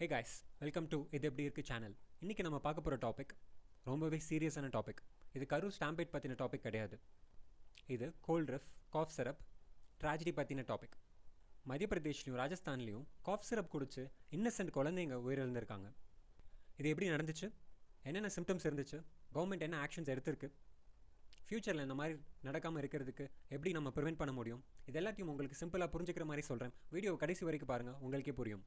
Hey guys welcome to இது எப்படி இருக்குது சேனல் இன்றைக்கி நம்ம பார்க்க போகிற டாபிக் ரொம்பவே சீரியஸான டாபிக் இது கரூர் ஸ்டாம்பேட் பற்றின டாபிக் கிடையாது. இது Coldrif cough syrup tragedy பற்றின டாபிக் மத்திய பிரதேஷ்லையும் ராஜஸ்தான்லேயும் காஃப் சிரப் குடிச்சு இன்னசென்ட் குழந்தைங்க உயிரிழந்திருக்காங்க. இது எப்படி நடந்துச்சு? என்னென்ன சிம்டம்ஸ் இருந்துச்சு? கவர்மெண்ட் என்ன ஆக்ஷன்ஸ் எடுத்திருக்கு? ஃப்யூச்சரில் இந்த மாதிரி நடக்காமல் இருக்கிறதுக்கு எப்படி நம்ம ப்ரிவெண்ட் பண்ண முடியும்? இது எல்லாத்தையும் உங்களுக்கு சிம்பிளாக புரிஞ்சுக்கிற மாதிரி சொல்கிறேன் வீடியோ கடைசி வரைக்கும் பாருங்கள் உங்களுக்கே புரியும்.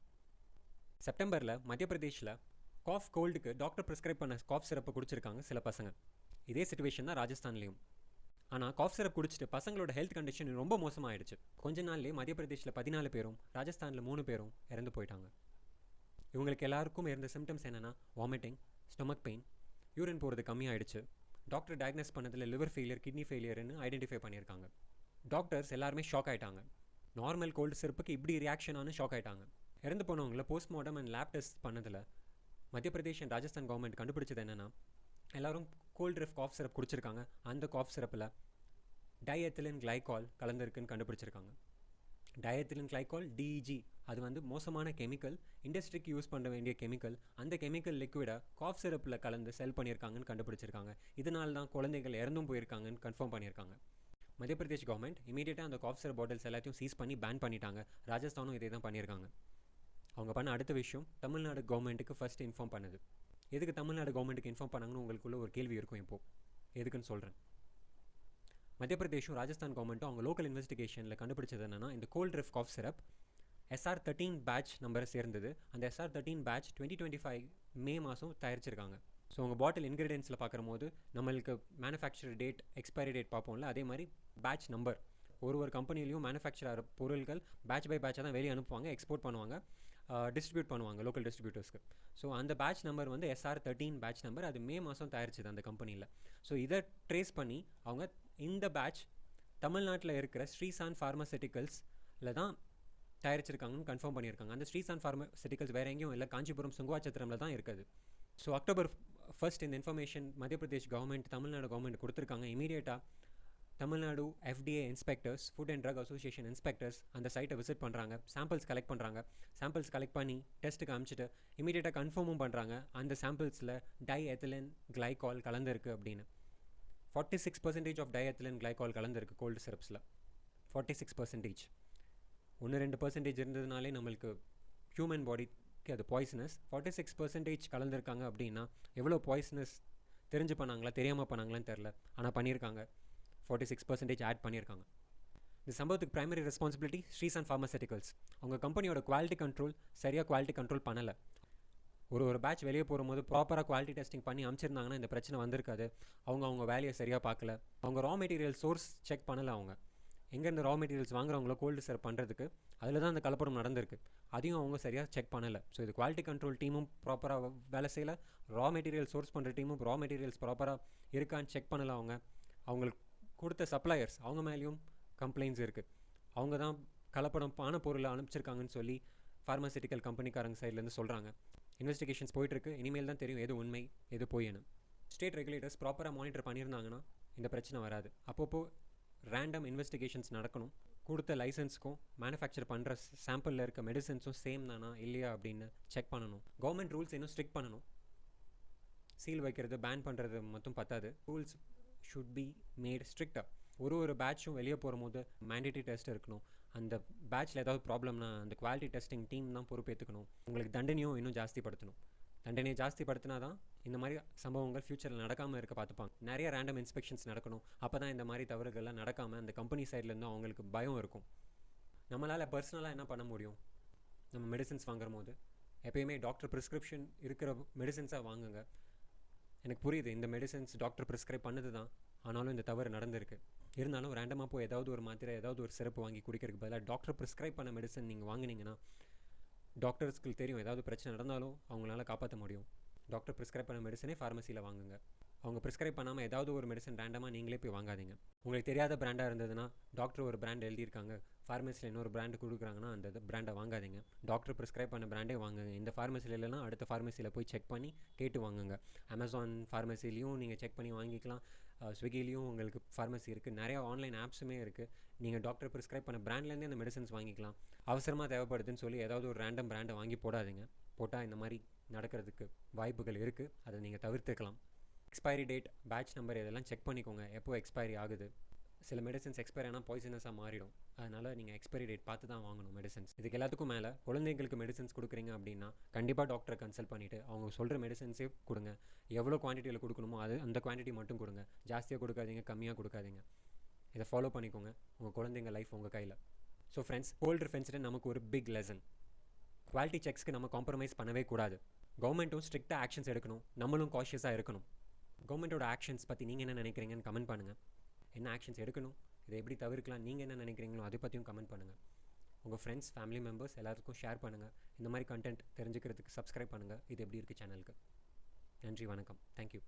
செப்டம்பரில் மத்திய பிரதேஷில் காஃப் கோல்டுக்கு டாக்டர் ப்ரிஸ்கிரைப் பண்ண காஃப் சிரப்பை குடிச்சிருக்காங்க சில பசங்க. இதே சுச்சுவேஷன் தான் ராஜஸ்தான்லேயும். ஆனால் காஃப் சிரப் குடிச்சிட்டு பசங்களோட ஹெல்த் கண்டிஷன் ரொம்ப மோசமாகிடுச்சு கொஞ்ச நாள்லேயே மத்திய பிரதேஷில் பதினாலு பேரும் ராஜஸ்தானில் மூணு பேரும் இறந்து போயிட்டாங்க. இவங்களுக்கு எல்லாருக்கும் இருந்த சிம்டம்ஸ் என்னென்னா வாமிட்டிங் ஸ்டொமக் பெயின் யூரின் போகிறது கம்மியாயிடுச்சு. டாக்டர் டயக்னோஸ் பண்ணதில் லிவர் ஃபெயிலியர் கிட்னி ஃபெயிலியர்னு ஐடென்டிஃபை பண்ணியிருக்காங்க. டாக்டர்ஸ் எல்லாருமே ஷாக் ஆகிட்டாங்க நார்மல் கோல்டு சிறப்புக்கு இப்படி ரியாக்ஷனானு ஷாக் ஆகிட்டாங்க இறந்து போனவங்கள போஸ்ட்மார்ட்டம் அண்ட் லேப் டெஸ்ட் பண்ணதில் மத்திய பிரதேஷ் அண்ட் ராஜஸ்தான் கவர்மெண்ட் கண்டுபிடிச்சது என்னென்னா எல்லாரும் கோல்ட் ரெஃப் காஃப் சிரப் குடிச்சிருக்காங்க. அந்த காஃப் சிரப்பில் டயத்திலின் கிளைகால் கலந்துருக்குன்னு கண்டுபிடிச்சிருக்காங்க. டயத்திலின் கிளைகால் டிஇஜி அது வந்து மோசமான கெமிக்கல் இண்டஸ்ட்ரிக்கு யூஸ் பண்ண வேண்டிய கெமிக்கல் அந்த கெமிக்கல் லிக்விடை காஃப் சிரப்பில் கலந்து செல் பண்ணியிருக்காங்கன்னு கண்டுபிடிச்சிருக்காங்க. இதனால தான் குழந்தைகள் இறந்தும் போயிருக்காங்கன்னு கன்ஃபார்ம் பண்ணியிருக்காங்க மத்திய பிரதேஷ் கவர்மெண்ட் இமீடியட்டாக அந்த காஃப் சிரப் பாட்டில்ஸ் எல்லாத்தையும் சீஸ் பண்ணி பேன் பண்ணிட்டாங்க. ராஜஸ்தானும் இதே தான் பண்ணியிருக்காங்க அவங்க பண்ண அடுத்த விஷயம் தமிழ்நாடு கவர்மெண்ட்டுக்கு ஃபஸ்ட்டு இன்ஃபார்ம் பண்ணுது. எதுக்கு தமிழ்நாடு கவர்மெண்ட்டுக்கு இன்ஃபார்ம் பண்ணாங்கன்னு உங்களுக்குள்ள ஒரு கேள்வி இருக்கும் இப்போது எதுக்குன்னு சொல்கிறேன் மத்திய பிரதேஷும் ராஜஸ்தான் கவர்மெண்ட்டும் அவங்க லோக்கல் இன்வெஸ்டிகேஷனில் கண்டுபிடிச்சது என்னென்னா இந்த Coldrif cough syrup SR thirteen batch நம்பரை சேர்ந்தது. அந்த SR thirteen batch twenty twenty five May மாதம் தயாரிச்சிருக்காங்க. ஸோ உங்கள் பாட்டில் இன்க்ரீடியன்ஸில் பார்க்குற போது நம்மளுக்கு மேனுஃபேக்சர் டேட் எக்ஸ்பைரி டேட் பார்ப்போம்ல அதே மாதிரி பேட்ச் நம்பர் ஒரு ஒரு கம்பெனிலையும் மேனுஃபேக்சர் ஆகிற பொருட்கள் பேட்ச் பை பேட்சாக தான் வெளியே அனுப்புவாங்க எக்ஸ்போர்ட் பண்ணுவாங்க. டிஸ்ட்ரிபியூட் பண்ணுவாங்க லோக்கல் டிஸ்ட்ரிபியூட்டர்ஸ்க்கு ஸோ அந்த பேட்ச் நம்பர் வந்து எஸ்ஆர் தேர்ட்டீன் பேட்ச் நம்பர் அது மே மாதம் தயாரிச்சது அந்த கம்பெனியில் ஸோ இதை ட்ரேஸ் பண்ணி அவங்க இந்த பேட்ச் தமிழ்நாட்டில் இருக்கிற ஸ்ரீசான் ஃபார்மசெட்டிக்கல்ஸில் தான் தயாரிச்சிருக்காங்கன்னு கன்ஃபார்ம் பண்ணியிருக்காங்க. அந்த ஸ்ரீசான் ஃபார்மசெட்டிக்கல்ஸ் வேறு எங்கேயும் இல்லை காஞ்சிபுரம் சுங்குவாச்சத்திரமில் தான் இருக்குது. ஸோ அக்டோபர் ஃபர்ஸ்ட் இந்த information Madhya Pradesh government Tamil Nadu government கொடுத்துருக்காங்க இமீடியட்டாக Tamil Nadu FDA inspectors food and drug association inspectors அந்த சைட்டை விசிட் பண்ணுறாங்க சாம்பிள்ஸ் கலெக்ட் பண்ணுறாங்க சாம்பிள்ஸ் கலெக்ட் பண்ணி டெஸ்ட்டுக்கு அனுப்பிச்சிட்டு இமீடியட்டாக கன்ஃபார்மும் பண்ணுறாங்க அந்த சாம்பிள்ஸில் டை எத்திலின் கிளைகால் கலந்துருக்கு அப்படின்னு. Forty six percentage of diethylene glycol கலந்துருக்கு கோல்டு சிரப்ஸில் ஃபார்ட்டி சிக்ஸ் பர்சன்டேஜ் ஒன்று ரெண்டு பர்சன்டேஜ் இருந்ததுனாலே நம்மளுக்கு ஹியூமன் பாடிக்கு அது பாய்சனஸ் ஃபார்ட்டி சிக்ஸ் பர்சன்டேஜ் கலந்துருக்காங்க அப்படின்னா எவ்வளோ பாய்சனஸ் தெரிஞ்சு பண்ணாங்களா தெரியாமல் பண்ணாங்களான்னு தெரில ஆனால் பண்ணியிருக்காங்க ஃபார்ட்டி சிக்ஸ் பர்சன்டேஜ் ஆட் பண்ணியிருக்காங்க. இந்த சம்பவத்துக்கு பிரைமரி ரெஸ்பான்சிபிலிட்டி ஸ்ரீசன் ஃபார்மசெட்டிக்கல்ஸ் அவங்க கம்பெனியோட குவாலிட்டி கண்ட்ரோல் சரியாக குவாலிட்டி கண்ட்ரோல் பண்ணலை. ஒரு ஒரு பேட்ச் வெளியே போகும்போது ப்ராப்பராக குவாலிட்டி டெஸ்டிங் பண்ணி அமைச்சிருந்தாங்கன்னா இந்த பிரச்சனை வந்திருக்காது. அவங்க அவங்க வேலையை சரியாக பார்க்கல. அவங்க ரா மெட்டீரியல் சோர்ஸ் செக் பண்ணலை அவங்க. எங்கேருந்து ரா மெட்டீரியல்ஸ் வாங்குறவங்களோ கோல்டு சர்வ் பண்ணுறதுக்கு அதில் தான் அந்த கலப்படம் நடந்திருக்கு. அதையும் அவங்க சரியாக செக் பண்ணலை. ஸோ இது குவாலிட்டி கண்ட்ரோல் டீமும் ப்ராப்பராக வேலை செய்யலை. ரா மெட்டீரியல் சோர்ஸ் பண்ணுற டீமும் ரா மெட்டீரியல்ஸ் ப்ராப்பராக இருக்கான்னு செக் பண்ணலை அவங்க. அவங்களுக்கு கொடுத்த சப்ளையர்ஸ் அவங்க மேலேயும் கம்ப்ளைண்ட்ஸ் இருக்குது அவங்க தான் கலப்படம் பான பொருளை அனுப்பிச்சிருக்காங்கன்னு சொல்லி ஃபார்மசிட்டிக்கல் கம்பெனிக்காரங்க சைட்லேருந்து சொல்கிறாங்க இன்வெஸ்டிகேஷன்ஸ் போயிட்டுருக்கு. இனிமேல் தான் தெரியும் எது உண்மை எது போயணும் ஸ்டேட் ரெகுலேட்டர்ஸ் ப்ராப்பராக மானிட்டர் பண்ணியிருந்தாங்கன்னா இந்த பிரச்சனை வராது. அப்பப்போ ரேண்டம் இன்வெஸ்டிகேஷன்ஸ் நடக்கணும். கொடுத்த லைசன்ஸுக்கும் மேனுஃபேக்சர் பண்ணுற சாம்பிளில் இருக்க மெடிசன்ஸும் சேம் தானா இல்லையா அப்படின்னு செக் பண்ணணும். கவர்மெண்ட் ரூல்ஸ் இன்னும் ஸ்ட்ரிக்ட் பண்ணணும். சீல் வைக்கிறது பேன் பண்ணுறது மட்டும் பத்தாது. ரூல்ஸ் ஷுட் பி மேட் ஸ்ட்ரிக்டாக ஒரு ஒரு பேட்சும் வெளியே போகும்போது மேண்டேட்டரி டெஸ்ட் இருக்கணும். அந்த பேட்ச்சில் ஏதாவது ப்ராப்ளம்னா அந்த குவாலிட்டி டெஸ்டிங் டீம் தான் பொறுப்பேற்றுக்கணும் உங்களுக்கு தண்டனையும் இன்னும் ஜாஸ்திப்படுத்தணும். தண்டனையை ஜாஸ்திப்படுத்தினா தான் இந்த மாதிரி சம்பவங்கள் ஃப்யூச்சரில் நடக்காமல் இருக்க பார்த்துப்பாங்க. நிறைய ரேண்டம் இன்ஸ்பெக்ஷன்ஸ் நடக்கணும். அப்போ தான் இந்த மாதிரி தவறுகள்லாம் நடக்காமல் அந்த கம்பெனி சைட்லேருந்து அவங்களுக்கு பயம் இருக்கும். நம்மளால் பர்சனலாக என்ன பண்ண முடியும்? நம்ம மெடிசன்ஸ் வாங்குற போது எப்பயுமே டாக்டர் ப்ரிஸ்கிரிப்ஷன் இருக்கிற மெடிசன்ஸாக வாங்குங்க. எனக்கு புரியுது இந்த மெடிசன்ஸ் டாக்டர் ப்ரிஸ்கிரைப் பண்ணது தான் ஆனாலும் இந்த தவறு நடந்திருக்கு. இருந்தாலும் ரேண்டமாக போய் ஏதாவது ஒரு மாத்திரை ஏதாவது ஒரு சிறப்பு வாங்கி குடிக்கிறதுக்கு பதிலாக டாக்டர் ப்ரிஸ்கிரைப் பண்ண மெடிசன் நீங்கள் வாங்கினீங்கன்னா டாக்டர்ஸ்க்கு தெரியும் ஏதாவது பிரச்சனை நடந்தாலும் அவங்களால காப்பாற்ற முடியும். டாக்டர் ப்ரிஸ்கிரைப் பண்ண மெடிசனே ஃபார்மசியில் வாங்குங்க. அவங்க ப்ரிஸ்கிரைப் பண்ணாமல் ஏதாவது ஒரு மெடிசன் ரேண்டமாக நீங்களே போய் வாங்காதீங்க. உங்களுக்கு தெரியாத பிராண்டாக இருந்ததுன்னா டாக்டர் ஒரு பிராண்ட் எழுதியிருக்காங்க. ஃபார்மசியில் இன்னொரு பிராண்டு கொடுக்குறாங்கன்னா அந்த பிராண்டை வாங்காதீங்க. டாக்டர் ப்ரிஸ்கிரைப் பண்ண பிராண்டே வாங்குங்க. இந்த ஃபார்மசியில் இல்லைனா அடுத்த ஃபார்மசியில் போய் செக் பண்ணி கேட்டு வாங்குங்க. அமேசான் ஃபார்மசிலையும் நீங்கள் செக் பண்ணி வாங்கிக்கலாம். ஸ்விக்கிலையும் உங்களுக்கு ஃபார்மசி இருக்குது நிறையா ஆன்லைன் ஆப்ஸுமே இருக்குது நீங்கள் டாக்டர் ப்ரிஸ்கிரைப் பண்ண பிராண்ட்லேருந்தே அந்த மெடிசன்ஸ் வாங்கிக்கலாம். அவசரமாக தேவைப்படுதுன்னு சொல்லி ஏதாவது ஒரு ரேண்டம் பிராண்டை வாங்கி போடாதீங்க. போட்டால் இந்த மாதிரி நடக்கிறதுக்கு வாய்ப்புகள் இருக்குது அதை நீங்கள் தவிர்த்துக்கலாம். எக்ஸ்பைரி டேட் பேட்ச் நம்பர் இதெல்லாம் செக் பண்ணிக்கோங்க. எப்போ எக்ஸ்பைரி ஆகுது? சில மெடிசன்ஸ் எக்ஸ்பைர் ஆனால் பாய்சனஸாக மாறிடும். அதனால் நீங்கள் எக்ஸ்பைரி டேட் பார்த்து தான் வாங்கணும் மெடிசன்ஸ் இதுக்கு எல்லாத்துக்கும் மேலே குழந்தைங்களுக்கு மெடிசன்ஸ் கொடுக்குறீங்க அப்படின்னா கண்டிப்பாக டாக்டரை கன்சல்ட் பண்ணிவிட்டு அவங்க சொல்கிற மெடிசன்ஸே கொடுங்க. எவ்வளோ குவான்டிட்டியில் கொடுக்கணுமோ அது அந்த குவான்டிட்டி மட்டும் கொடுங்க. ஜாஸ்தியாக கொடுக்காதீங்க கம்மியாக கொடுக்காதீங்க. இதை ஃபாலோ பண்ணிக்கோங்க. உங்கள் குழந்தைங்க லைஃப் உங்கள் கையில். ஸோ ஃப்ரெண்ட்ஸ் கோல்டு ஃபென்ஸ்ட்டு நமக்கு ஒரு பிக் லெசன் குவாலிட்டி செக்ஸ்க்கு நம்ம காம்ப்ரமைஸ் பண்ணவே கூடாது. கவர்மெண்ட்டும் ஸ்ட்ரிக்டாக ஆக்ஷன்ஸ் எடுக்கணும். நம்மளும் காஷியஸாக இருக்கணும். கவர்மெண்ட்டோட ஆக்ஷன்ஸ் பற்றி நீங்கள் என்ன நினைக்கிறீங்கன்னு கமெண்ட் பண்ணுங்கள் என்ன ஆக்ஷன்ஸ் எடுக்கணும்? இதை எப்படி தவிர்க்கலாம்? நீங்கள் என்ன நினைக்கிறீங்களோ அதை பற்றியும் கமெண்ட் பண்ணுங்கள் உங்கள் ஃப்ரெண்ட்ஸ் ஃபேமிலி மெம்பர்ஸ் எல்லாத்துக்கும் ஷேர் பண்ணுங்கள் இந்த மாதிரி கண்டென்ட் தெரிஞ்சுக்கிறதுக்கு சப்ஸ்கிரைப் பண்ணுங்கள் இது எப்படி இருக்குது சேனலுக்கு நன்றி வணக்கம். தேங்க்யூ